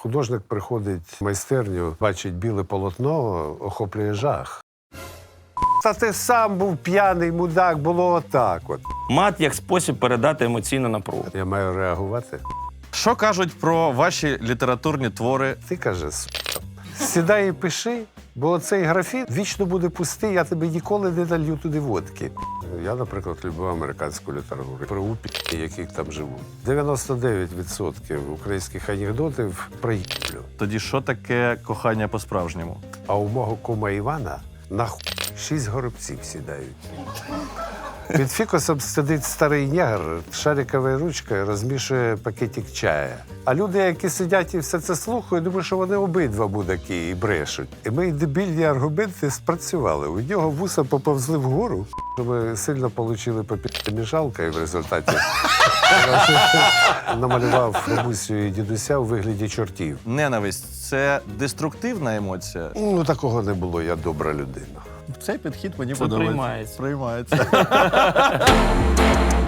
Художник приходить в майстерню, бачить біле полотно, охоплює жах. Та ти сам був п'яний мудак, було отак. От. Мат як спосіб передати емоційну напругу. Я маю реагувати. Що кажуть про ваші літературні твори? Ти каже, сука, сідай і пиши, бо оцей графіт вічно буде пустий, я тобі ніколи не налью туди водки. Я, наприклад, люблю американську літературу про упіки, яких там живуть. 99% українських анекдотів про їблю. Тоді що таке кохання по-справжньому? А у мого кума Івана на ху шість горобців сідають. Під фікусом сидить старий негр, шариковою ручкою розмішує пакетик чая. А люди, які сидять і все це слухають, думають, що вони обидва будаки і брешуть. І мої дебільні аргументи спрацювали. У нього вуса поповзли вгору. Ми сильно отримали по міжалка, і в результаті намалював бабусю і дідуся у вигляді чортів. Ненависть це деструктивна емоція. Ну, такого не було, я добра людина. Цей підхід мені Це подобається. приймається. Приймається.